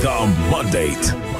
The Mandate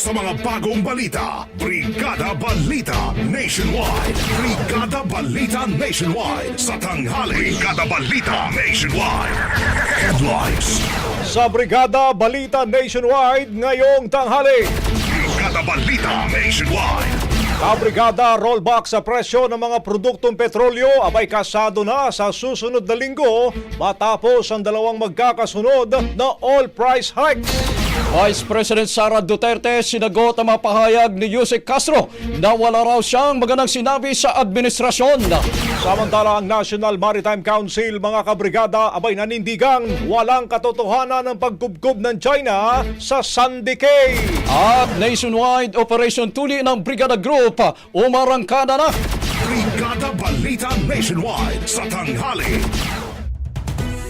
Sa mga bagong balita. Brigada Balita Nationwide. Brigada Balita Nationwide sa tanghali. Brigada Balita Nationwide. Headlines. Sa Brigada Balita Nationwide ngayong tanghali. Brigada Balita Nationwide. Kabrigada rollback sa presyo ng mga produktong petrolyo abay kasado na sa susunod na linggo matapos ang dalawang magkakasunod na all price hikes. Vice President Sara Duterte sinagot ang mga pahayag ni Yusek Castro na wala raw siyang magandang sinabi sa administrasyon. Samantala ang National Maritime Council mga kabrigada abay nanindigang walang katotohanan ng pagkubkob ng China sa Sandy Cay. At nationwide operation tuli ng Brigada Group umarangkada na. Brigada Balita Nationwide sa tanghali.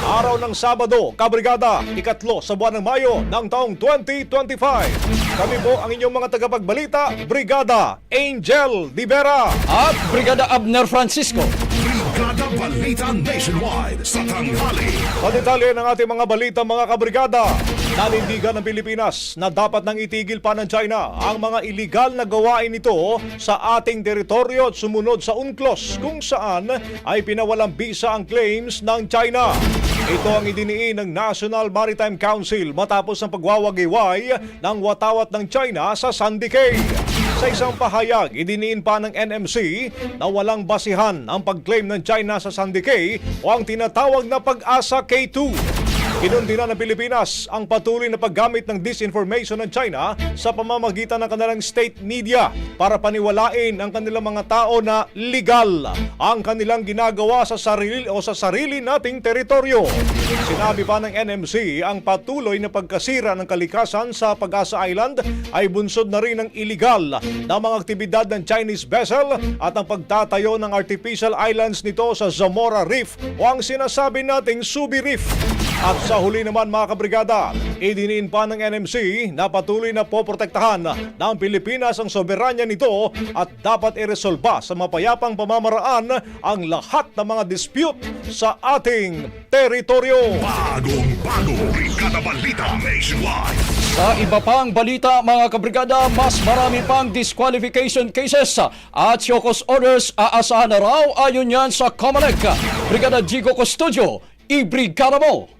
Araw ng Sabado, Kabrigada, ikatlo sa buwan ng Mayo ng taong 2025. Kami po ang inyong mga tagapagbalita, Brigada Angel Divera. At Brigada Abner Francisco. Brigada Balita Nationwide sa tanghali. Padetalye ng ating mga balita mga kabrigada. Nanindigan ng Pilipinas na dapat nang itigil pa ng China ang mga iligal na gawain nito sa ating teritoryo at sumunod sa UNCLOS kung saan ay pinawalang bisa ang claims ng China. Ito ang idiniin ng National Maritime Council matapos ang pagwawagiway ng watawat ng China sa Sandy Cay. Sa isang pahayag, idiniin pa ng NMC na walang basihan ang pag-claim ng China sa Sandy Cay o ang tinatawag na pag-asa K2. Kinundina ng Pilipinas ang patuloy na paggamit ng disinformation ng China sa pamamagitan ng kanilang state media para paniwalain ang kanilang mga tao na legal ang kanilang ginagawa sa sarili o sa sarili nating teritoryo. Sinabi pa ng NMC ang patuloy na pagkasira ng kalikasan sa Pag-asa Island ay bunsod na rin ng illegal na mga aktibidad ng Chinese vessel at ang pagtatayo ng artificial islands nito sa Zamora Reef o ang sinasabi nating Subi Reef. At sa huli naman mga kabrigada, idiniin pa ng NMC na patuloy na poprotektahan ng Pilipinas ang soberanya nito at dapat iresolba sa mapayapang pamamaraan ang lahat ng mga dispute sa ating teritoryo. Bagong bago Brigada Balita Nationwide. Sa iba pang balita mga kabrigada, mas marami pang disqualification cases at Shokos orders aasahan na raw ayon yan sa Comelec. Brigada Jigo Custodio, i-brigada mo!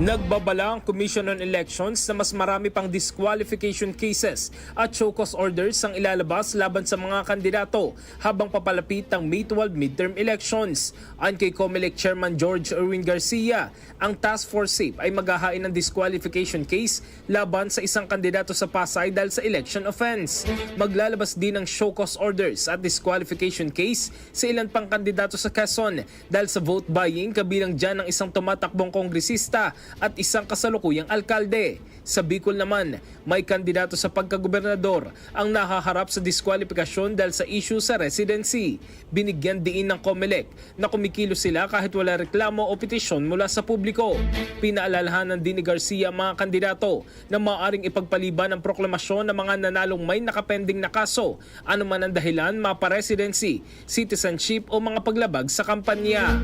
Nagbabala ang Commission on Elections na mas marami pang disqualification cases at show cause orders ang ilalabas laban sa mga kandidato habang papalapit ang May 12 midterm elections. Ayon kay COMELEC Chairman George Erwin Garcia, ang Task Force SAFE ay maghahain ng disqualification case laban sa isang kandidato sa Pasay dahil sa election offense. Maglalabas din ng show cause orders at disqualification case sa ilan pang kandidato sa Quezon dahil sa vote buying kabilang dyan ng isang tumatakbong kongresista at isang kasalukuyang alkalde. Sa Bicol naman, may kandidato sa pagkagobernador ang nahaharap sa diskwalifikasyon dahil sa issue sa residency. Binigyan diin ng COMELEC na kumikilo sila kahit wala reklamo o petisyon mula sa publiko. Pinaalalahanan din ni Garcia ang mga kandidato na maaaring ipagpaliban ang proklamasyon ng mga nanalong may nakapending na kaso, anuman ang dahilan, mapa-residency, citizenship o mga paglabag sa kampanya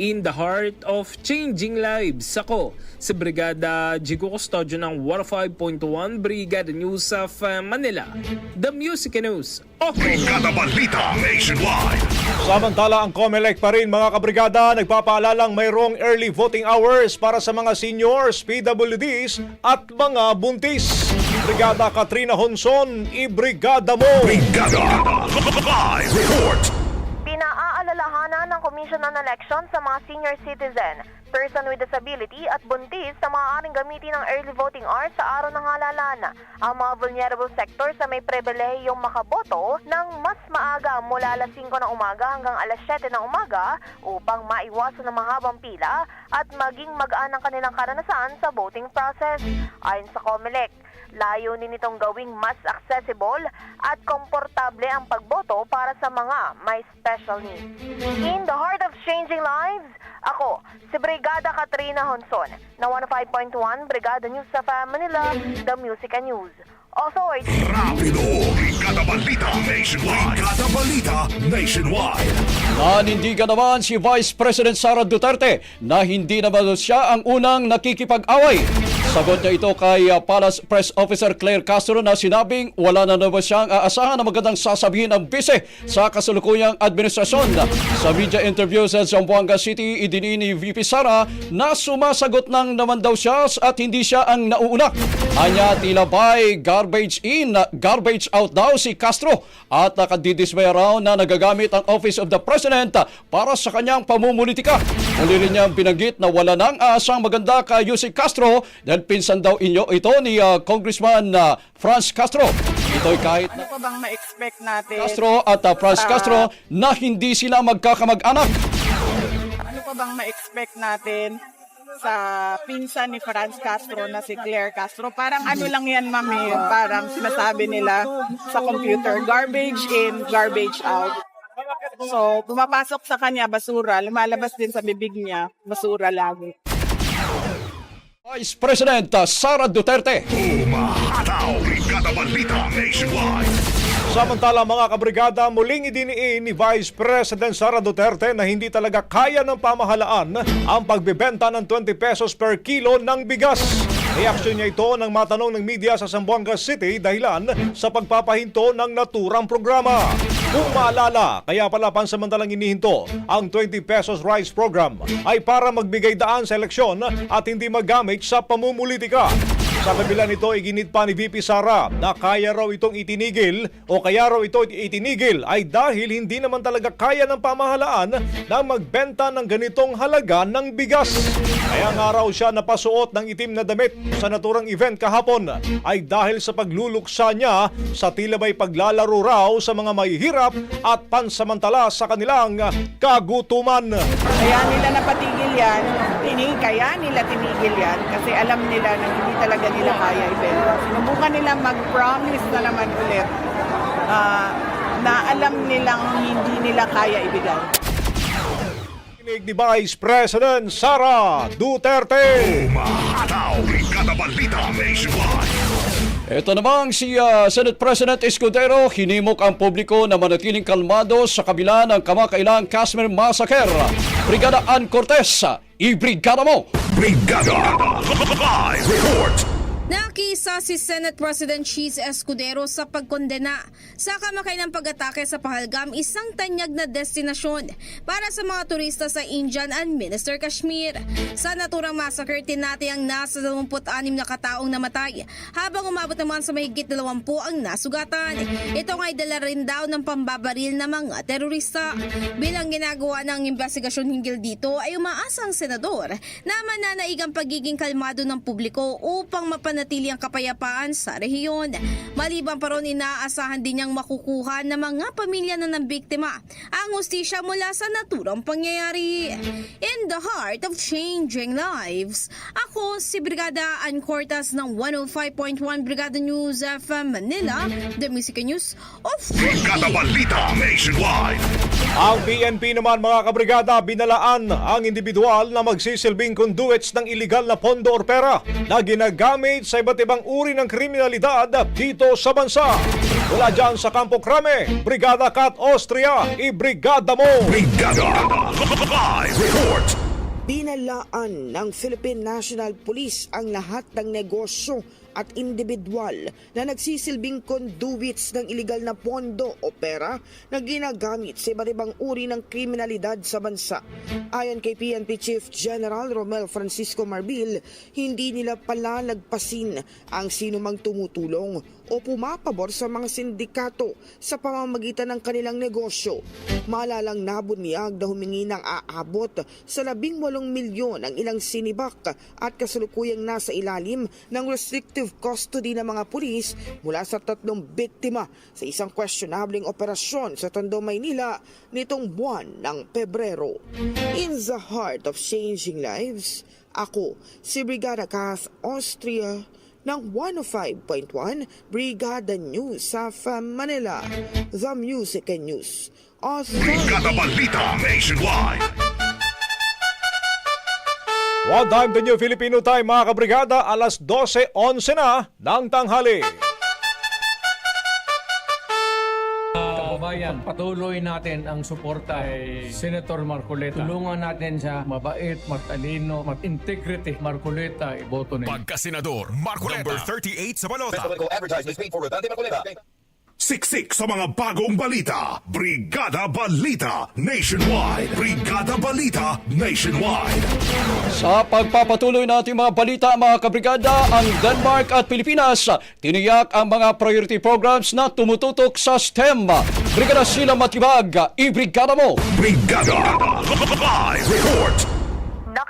in the heart of changing lives. Ako, si Brigada Jigo Custodio ng 105.1 Brigada News of uh, Manila. The Music News. Okay. Brigada Balita Nationwide. Samantala ang COMELEC pa rin mga kabrigada nagpapaalalang mayroong early voting hours para sa mga seniors, PWDs at mga buntis. Brigada Katrina Honson, i-brigada mo! Brigada Live Report. Ng Commission on Elections sa mga senior citizen, person with disability at buntis na maaaring gamitin ng early voting hours sa araw ng halalan. Ang mga vulnerable sectors na may pribilehiyong makaboto ng mas maaga mula alas 5 ng umaga hanggang alas 7 ng umaga upang maiwasan ang mahabang pila at maging magaan ang kanilang karanasan sa voting process. Ayon sa COMELEC, Layunin nitong gawing mas accessible at komportable ang pagboto para sa mga may special needs. In the heart of changing lives, ako, si Brigada Katrina Honson, na 105.1 Brigada News sa Manila, The Music and News. Authority. Rapido. Brigada Balita Nationwide. Brigada Balita Nationwide. Nanindigan naman si Vice President Sara Duterte na hindi naman siya ang unang nakikipag-away. Sagot niya ito kay uh, Palace Press Officer Claire Castro na sinabing wala na naman siyang aasahan na magandang sasabihin ng bise sa kasalukuyang administrasyon. Sa media interview sa Zamboanga City, idini ni VP Sara na sumasagot lang naman daw siya at hindi siya ang nauuna. Anya tila ba'y garbage in, garbage out daw si Castro at nakadidismay raw na nagagamit ang Office of the President para sa kanyang pamumulitika. Muli niyang binanggit na wala nang aasang maganda kay Yusek Castro dahil pinsan daw inyo ito ni uh, Congressman uh, Franz Castro. Ito'y kahit Ano pa bang ma-expect natin? Castro at uh, Franz Castro na hindi sila magkakamag-anak. Ano pa bang ma-expect natin sa pinsan ni Franz Castro na si Claire Castro. Parang ano lang yan, mami, parang sinasabi nila sa computer, garbage in, garbage out. So, pumapasok sa kanya, basura. Lumalabas din sa bibig niya, basura lagi. Vice President Sara Duterte. Umahataw, Brigada Balita Nationwide. Samantala mga kabrigada, muling idiniin ni Vice President Sara Duterte na hindi talaga kaya ng pamahalaan ang pagbebenta ng 20 pesos per kilo ng bigas. Reaksyon niya ito nang matanong ng media sa Zamboanga City dahilan sa pagpapahinto ng naturang programa. Kung maalala, kaya pala pansamantalang inihinto ang 20 pesos rice program ay para magbigay daan sa eleksyon at hindi magamit sa pamumulitika. Sa kabila nito, iginit pa ni VP Sara na kaya raw itong itinigil o kaya raw ito itinigil ay dahil hindi naman talaga kaya ng pamahalaan na magbenta ng ganitong halaga ng bigas. Kaya nga raw siya napasuot ng itim na damit sa naturang event kahapon ay dahil sa pagluluksa niya sa tila may paglalaro raw sa mga mahihirap at pansamantala sa kanilang kagutuman. Kaya nila napatigil yan, tinig, kaya nila tinigil yan kasi alam nila na hindi talaga nila kaya ibenta. Sinubukan nila mag-promise na naman ulit ah, na alam nilang hindi nila kaya ibigay. Kinig ni Vice President Sara Duterte. Umahataw, Brigada Balita Nationwide. Ito namang si ah, Senate President Escudero hinimok ang publiko na manatiling kalmado sa kabila ng kamakailang Kashmir Massacre. Brigada Ann Cortez, i-brigada mo! Brigada Live Report. Nakisa si Senate President Cheese Escudero sa pagkondena sa kamakailang pag-atake sa Pahalgam, isang tanyag na destinasyon para sa mga turista sa Indian and Minister Kashmir. Sa naturang massacre, tinati ang nasa 26 na kataong namatay habang umabot naman sa mahigit 20 ang nasugatan. Ito ay dala rin daw ng pambabaril ng mga terorista. Bilang ginagawa ng investigasyon hinggil dito ay umaasa ang senador na mananaigang pagiging kalmado ng publiko upang mapanatili ang kapayapaan sa rehiyon. Maliban pa ron inaasahan din niyang makukuha ng mga pamilya na ng biktima ang hustisya mula sa naturang pangyayari. In the heart of changing lives, ako si Brigada Ann Cortas ng 105.1 Brigada News FM Manila, the Music News of Brigada Balita Nationwide. Ang PNP naman mga kabrigada binalaan ang individual na magsisilbing conduits ng iligal na pondo or pera na ginagamit sa iba't ibang uri ng kriminalidad dito sa bansa. Mula dyan sa Campo Crame, Brigada Kat Austria, i-brigada mo! Brigada Live Report. Binalaan ng Philippine National Police ang lahat ng negosyo at individual na nagsisilbing conduits ng iligal na pondo o pera na ginagamit sa iba't ibang uri ng kriminalidad sa bansa. Ayon kay PNP Chief General Romel Francisco Marbil, hindi nila palalagpasin ang sinumang tumutulong o pumapabor sa mga sindikato sa pamamagitan ng kanilang negosyo. Malalang nabunyag na humingi ng aabot sa 18 milyon ang ilang sinibak at kasalukuyang nasa ilalim ng restrictive custody ng mga pulis mula sa tatlong biktima sa isang questionabling operasyon sa Tondo, Maynila nitong buwan ng Pebrero. In the heart of changing lives, ako si Brigada Kath Austria ng 105.1 Brigada News sa Manila, The Music and News Brigada Authority. Balita Nationwide. One time the new Filipino time mga kabrigada, alas 12.11 na ng tanghali. Kababayan, patuloy natin ang suporta kay Senator Marcoleta. Tulungan natin siya mabait, matalino, mat-integrity. Marcoleta, iboto nila. Pagkasenador Marcoleta. Number 38 sa balota. Siksik sa mga bagong balita. Brigada Balita Nationwide. Brigada Balita Nationwide. Sa pagpapatuloy natin mga balita mga kabrigada, ang Denmark at Pilipinas tiniyak ang mga priority programs na tumututok sa STEM. Brigada Sila Matibag, i-brigada mo! Brigada Live Report.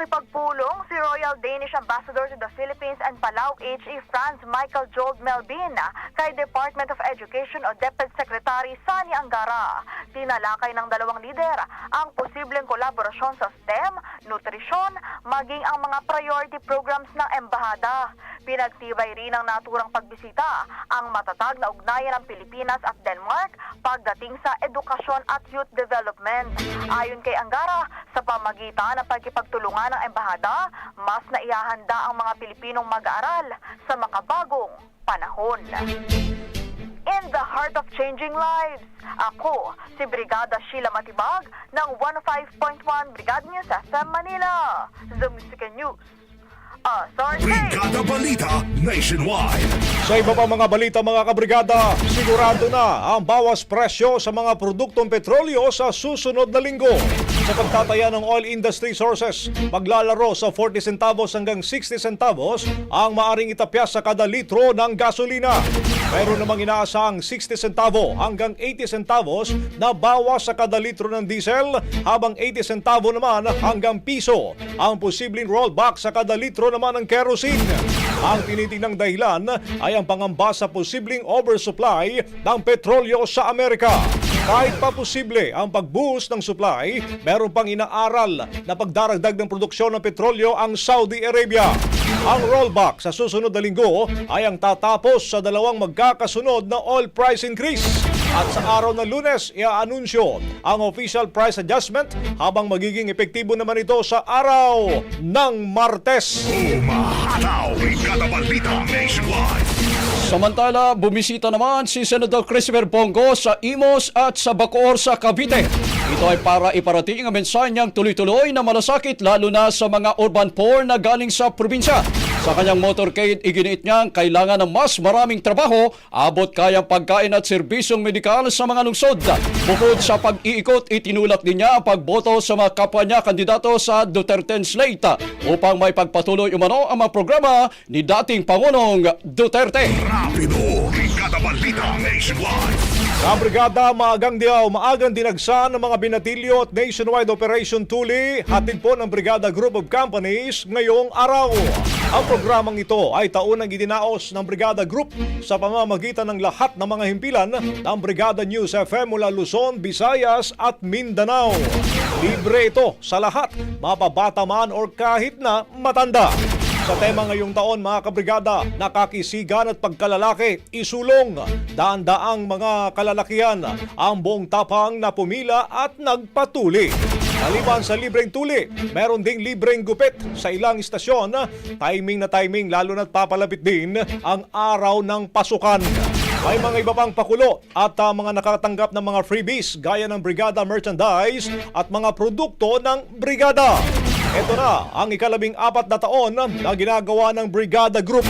Makipagpulong si Royal Danish Ambassador to the Philippines and Palau HE Franz Michael Jold Melvin kay Department of Education o DepEd Secretary Sani Angara. Tinalakay ng dalawang lider ang posibleng kolaborasyon sa STEM, nutrisyon, maging ang mga priority programs ng embahada. Pinagtibay rin ng naturang pagbisita ang matatag na ugnayan ng Pilipinas at Denmark pagdating sa edukasyon at youth development. Ayon kay Angara, sa pamagitan ng pagkipagtulungan ng embahada, mas naihahanda ang mga Pilipinong mag-aaral sa makabagong panahon. In the heart of changing lives, ako si Brigada Sheila Matibag ng 105.1 Brigada News FM Manila. The Music News. Authority! Brigada Balita Nationwide. Sa iba pa mga balita mga kabrigada, sigurado na ang bawas presyo sa mga produktong petrolyo sa susunod na linggo. Sa pagtataya ng oil industry sources, maglalaro sa 40 centavos hanggang 60 centavos ang maaring itapyas sa kada litro ng gasolina. Meron namang inaasahang 60 centavo hanggang 80 centavos na bawas sa kada litro ng diesel habang 80 centavo naman hanggang piso ang posibleng rollback sa kada litro naman ng kerosene. Ang tinitinang dahilan ay ang pangamba sa posibleng oversupply ng petrolyo sa Amerika. Kahit pa posible ang pag-boost ng supply, meron pang inaaral na pagdaragdag ng produksyon ng petrolyo ang Saudi Arabia. Ang rollback sa susunod na linggo ay ang tatapos sa dalawang magkakasunod na oil price increase. At sa araw ng lunes, iaanunsyo ang official price adjustment habang magiging epektibo naman ito sa araw ng Martes. Umahataw. Nationwide. Samantala, bumisita naman si Senator Christopher Bongo sa Imos at sa Bacoor sa Cavite. Ito ay para iparating ang mensahe niyang tuloy-tuloy na malasakit lalo na sa mga urban poor na galing sa probinsya. Sa kanyang motorcade, iginiit niyang kailangan ng mas maraming trabaho, abot kayang pagkain at serbisyong medikal sa mga lungsod. Bukod sa pag-iikot, itinulak din niya ang pagboto sa mga kapwa niya kandidato sa Duterte slate upang may pagpatuloy umano ang mga programa ni dating Pangulong Duterte. Rapido. Brigada Balita Nationwide. Sa brigada, maagang diyaw, maagang dinagsan ng mga binatilyo at nationwide operation Tuli, hatid po ng Brigada Group of Companies ngayong araw. Ang programang ito ay taunang idinaos ng Brigada Group sa pamamagitan ng lahat ng mga himpilan ng Brigada News FM mula Luzon, Visayas at Mindanao. Libre ito sa lahat, mapabata man or kahit na matanda. Sa tema ngayong taon mga kabrigada, nakakisigan at pagkalalaki, isulong, daan-daang mga kalalakihan, ang buong tapang na pumila at nagpatuli. Maliban sa libreng tuli, meron ding libreng gupit sa ilang istasyon, timing na timing lalo na't papalapit din ang araw ng pasukan. May mga iba pang pakulo at ah, mga nakatanggap ng mga freebies gaya ng Brigada merchandise at mga produkto ng Brigada. Ito na ang ikalabing apat na taon na ginagawa ng Brigada Group.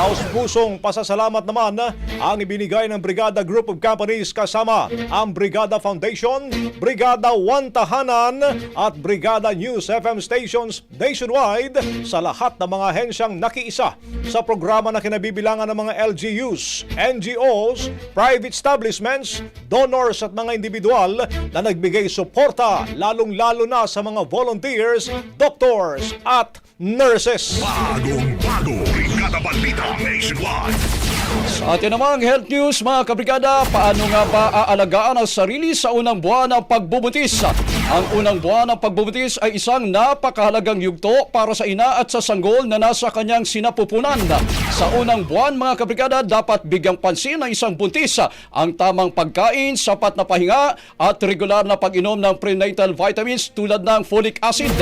Taos pusong pasasalamat naman ang ibinigay ng Brigada Group of Companies kasama ang Brigada Foundation, Brigada One Tahanan at Brigada News FM stations nationwide sa lahat ng mga hensyang nakiisa sa programa na kinabibilangan ng mga LGUs, NGOs, private establishments, donors at mga individual na nagbigay suporta lalong-lalo na sa mga volunteers, doctors at nurses. Bagong Brigada Balita Nationwide. Sa atin namang health news mga kabrigada, paano nga ba aalagaan ang sarili sa unang buwan ng pagbubuntis? Ang unang buwan ng pagbubuntis ay isang napakahalagang yugto para sa ina at sa sanggol na nasa kanyang sinapupunan. Sa unang buwan mga kabrigada, dapat bigyang pansin ng isang buntis ang tamang pagkain, sapat na pahinga at regular na pag-inom ng prenatal vitamins tulad ng folic acid.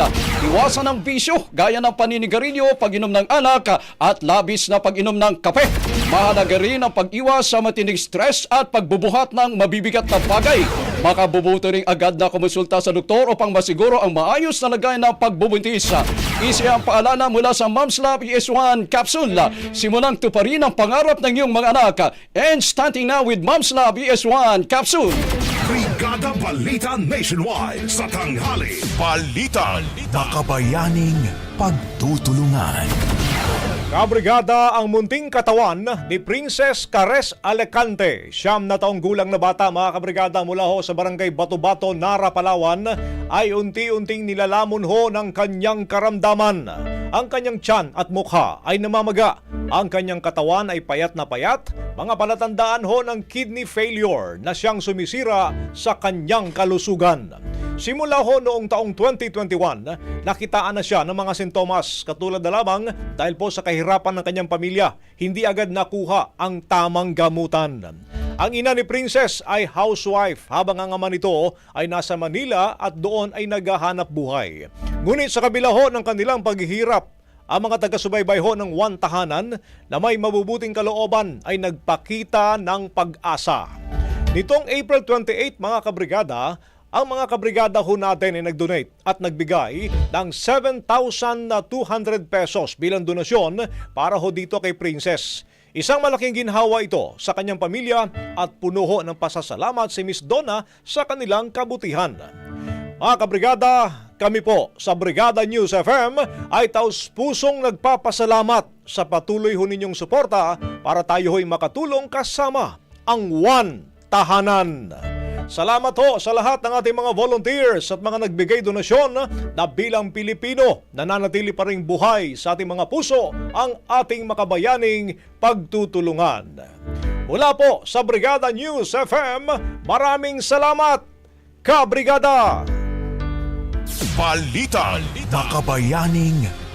Iwasan ang bisyo gaya ng paninigarilyo, pag-inom ng alak at labis na pag-inom ng kape. Mahalaga rin ang pag-iwas sa matinding stress at pagbubuhat ng mabibigat na bagay. Makabubuto rin agad na kumonsulta sa doktor upang masiguro ang maayos na lagay ng pagbubuntis. Isi ang paalala mula sa Mom's Lab ES1 Capsule. Simulang tuparin ang pangarap ng iyong mga anak. And starting now with Mom's Lab ES1 Capsule. Brigada Balita Nationwide sa tanghali. Balita. Makabayaning pagtutulungan. Kabrigada ang munting katawan ni Princess Cares Alecante. Siyam na taong gulang na bata mga kabrigada mula ho sa barangay Bato-Bato, Nara, Palawan ay unti-unting nilalamon ho ng kanyang karamdaman. Ang kanyang tiyan at mukha ay namamaga. Ang kanyang katawan ay payat na payat, mga palatandaan ho ng kidney failure na siyang sumisira sa kanyang kalusugan. Simula ho noong taong 2021, nakitaan na siya ng mga sintomas katulad na lamang dahil po sa kahirapan ng kanyang pamilya, hindi agad nakuha ang tamang gamutan. Ang ina ni Princess ay housewife habang ang ama nito ay nasa Manila at doon ay naghahanap buhay. Ngunit sa kabila ho ng kanilang paghihirap, ang mga taga-subaybay ho ng one tahanan na may mabubuting kalooban ay nagpakita ng pag-asa. Nitong April 28 mga kabrigada, ang mga kabrigada ho natin ay nag-donate at nagbigay ng 7,200 pesos bilang donasyon para ho dito kay Princess. Isang malaking ginhawa ito sa kanyang pamilya at puno ho ng pasasalamat si Miss Donna sa kanilang kabutihan. Mga kabrigada, kami po sa Brigada News FM ay taus pusong nagpapasalamat sa patuloy ho ninyong suporta para tayo ho'y makatulong kasama ang One Tahanan. Salamat ho sa lahat ng ating mga volunteers at mga nagbigay donasyon na bilang Pilipino nananatili pa rin buhay sa ating mga puso ang ating makabayaning pagtutulungan. Mula po sa Brigada News FM, maraming salamat, Kabrigada! Balita. Makabayaning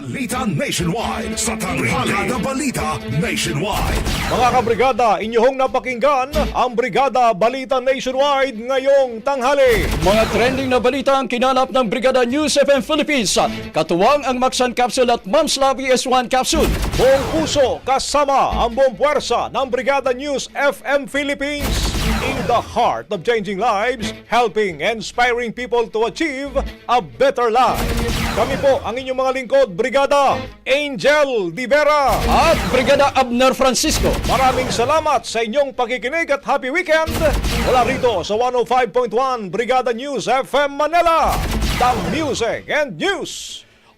Balita Nationwide. Sa tanghali. Brigada Balita Nationwide. Mga kabrigada, inyong napakinggan ang Brigada Balita Nationwide ngayong tanghali. Mga trending na balita ang kinalap ng Brigada News FM Philippines. Katuwang ang Maxan Capsule at Mom's Love ES1 Capsule. Buong puso kasama ang buong puwersa ng Brigada News FM Philippines in the heart of changing lives, helping and inspiring people to achieve a better life. Kami po ang inyong mga lingkod, Brigada Angel Divera. At Brigada Abner Francisco. Maraming salamat sa inyong pakikinig at happy weekend. Mula rito sa 105.1 Brigada News FM Manila, the Music and News